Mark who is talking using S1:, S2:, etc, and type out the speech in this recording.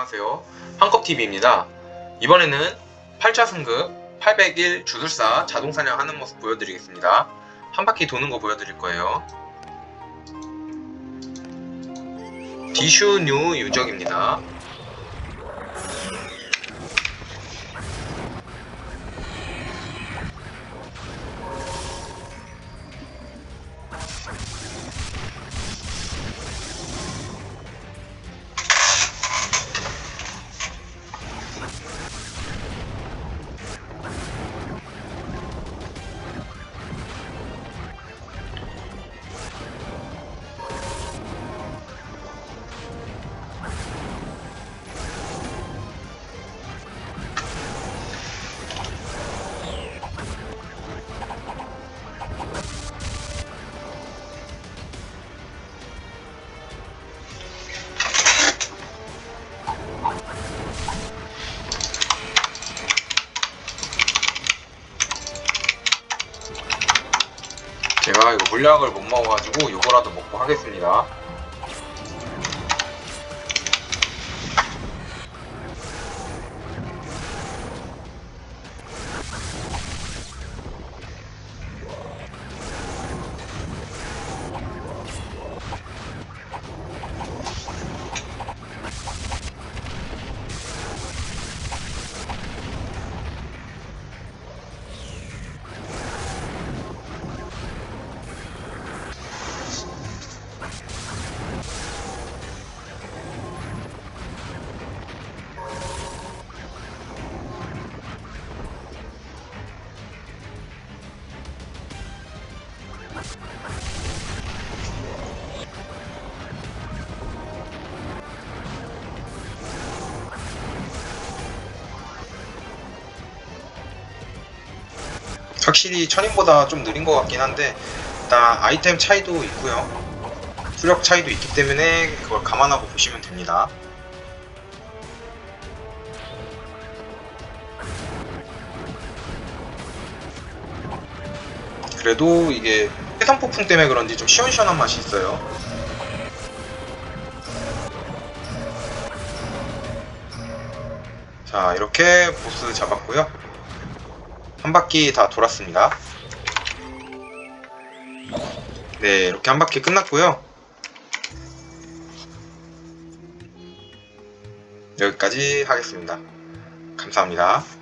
S1: 안녕하세요. 한컵TV입니다. 이번에는 8차 승급 801 주술사 자동 사냥 하는 모습 보여드리겠습니다. 한 바퀴 도는 거 보여드릴 거예요. 디슈 뉴 유적입니다. 제가 이거 물약을 못 먹어가지고 요거라도 먹고 하겠습니다. 확실히 천인보다 좀 느린 것 같긴 한데 일단 아이템 차이도 있고요. 수력 차이도 있기 때문에 그걸 감안하고 보시면 됩니다. 그래도 이게 해상 폭풍 때문에 그런지 좀 시원시원한 맛이 있어요. 자, 이렇게 보스 잡았고요. 한 바퀴 다 돌았습니다. 네, 이렇게 한 바퀴 끝났고요. 여기까지 하겠습니다. 감사합니다.